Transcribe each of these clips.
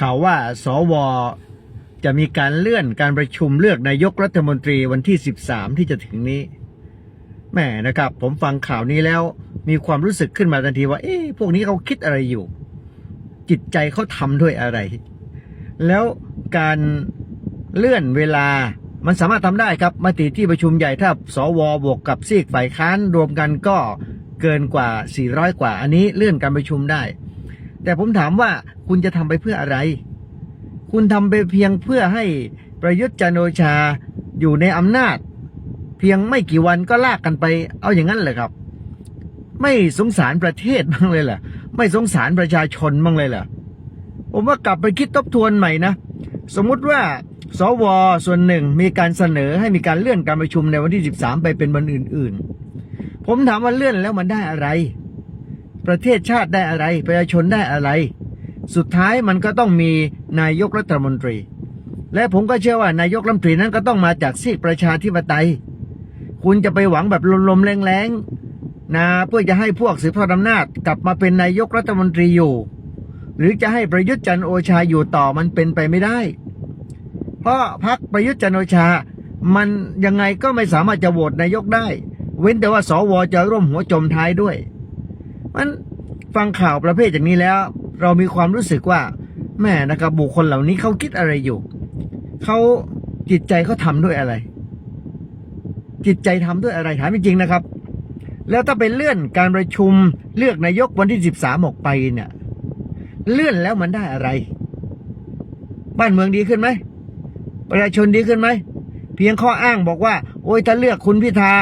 ข่าวว่าสวจะมีการเลื่อนการประชุมเลือกนายกรัฐมนตรีวันที่ 13 ที่จะถึงนี้แม่นะครับ ผมฟังข่าวนี้แล้วมีความรู้สึกขึ้นมาทันทีว่า เอ๊ะพวกนี้เขาคิดอะไรอยู่ จิตใจเขาทำด้วยอะไร แล้วการเลื่อนเวลามันสามารถทำได้ครับมติที่ประชุมใหญ่ถ้าสวบวกกับซีกฝ่ายค้านรวมกันก็เกินกว่า 400 กว่า อันนี้เลื่อนการประชุมได้ แต่ผมถามว่าคุณจะทำไปเพื่ออะไร คุณทำไปเพียงเพื่อให้ประยุทธ์จันโอชาอยู่ในอำนาจ เพียงไม่กี่วันก็ลากกันไป เอาอย่างนั้นเลยครับ ไม่สงสารประเทศบ้างเลยเหรอไม่สงสารประชาชนบ้างเลยเหรอผมว่ากลับไปคิดทบทวนใหม่นะ สมมุติว่าสวส่วนหนึ่งมีการเสนอให้มีการเลื่อนการประชุมในวันที่ 13 ไปเป็นวันอื่น ๆ ผมถามว่าเลื่อนแล้วมันได้อะไร ประเทศชาติได้อะไร ประชาชนได้อะไร สุดท้ายมันก็ต้องมีนายกรัฐมนตรี และผมก็เชื่อว่านายกรัฐมนตรีนั้นก็ต้องมาจากซีกประชาธิปไตย คุณจะไปหวังแบบลมๆแรงๆนะเพื่อจะให้พวกสืบทอดอำนาจกลับมาเป็นนายกรัฐมนตรีอยู่ หรือจะให้ประยุทธ์จันโอชาอยู่ต่อมันเป็นไปไม่ได้ เพราะพักประยุทธ์จันโอชา มันยังไงก็ไม่สามารถจะโหวตนายกได้ เว้นแต่ว่าสวจะร่วมหัวจมท้ายด้วย มันฟังข่าวประเภทอย่างนี้แล้ว เรามีความรู้สึกว่าแม่นะครับบุคคลเหล่านี้เขาคิดอะไรอยู่เขาจิตใจเขาทำด้วยอะไร จิตใจทำด้วยอะไรถามจริงๆนะครับ แล้วถ้าไปเลื่อนการประชุมเลือกนายกวันที่สิบสามออกไปเนี่ย เลื่อนแล้วมันได้อะไร บ้านเมืองดีขึ้นไหมประชาชนดีขึ้นไหมเพียงข้ออ้างบอกว่า โอ้ยถ้าเลือกคุณพิธา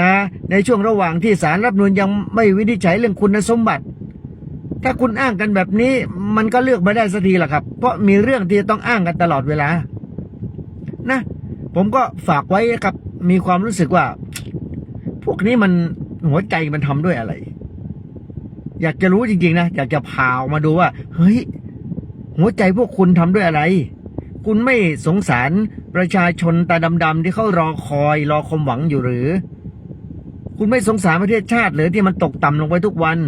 นะ ในช่วงระหว่างที่สารรัฐธรรมนูญยังไม่วินิจฉัยเรื่องคุณสมบัติ ถ้าคุณอ้างกันแบบนี้ มันก็เลือกไม่ได้สักทีหรอกครับ เพราะมีเรื่องที่ต้องอ้างกันตลอดเวลา นะ ผมก็ฝากไว้กับมีความรู้สึกว่า พวกนี้มันหัวใจมันทำด้วยอะไร อยากจะรู้จริงๆนะอยากจะพาออกมาดูว่า เฮ้ย หัวใจพวกคุณทำด้วยอะไร คุณไม่สงสารประชาชนตาดำๆที่เขารอคอยรอความหวังอยู่หรือ คุณไม่สงสารประเทศชาติหรือที่มันตกต่ำลงไปทุกวัน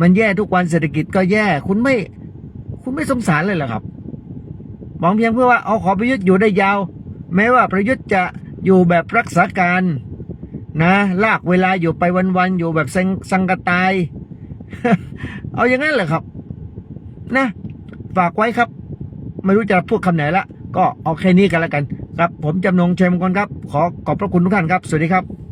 มันแย่ทุกวันเศรษฐกิจก็แย่ คุณไม่ คุณไม่สงสารเลยเหรอครับมองเพียงเพื่อว่าเอาขอประยุทธ์อยู่ได้ยาว แม้ว่าประยุทธ์จะอยู่แบบรักษาการนะลากเวลาอยู่ไปวันๆอยู่แบบสังสังกะตาย เอาอย่างนั้นเหรอครับ นะ ฝากไว้ครับ ไม่รู้จะพูดคำไหนละ ก็เอาแค่นี้กันแล้วกัน ครับ ผมจำนงเชยมงคลครับ ขอขอบพระคุณทุกท่านครับ สวัสดีครับ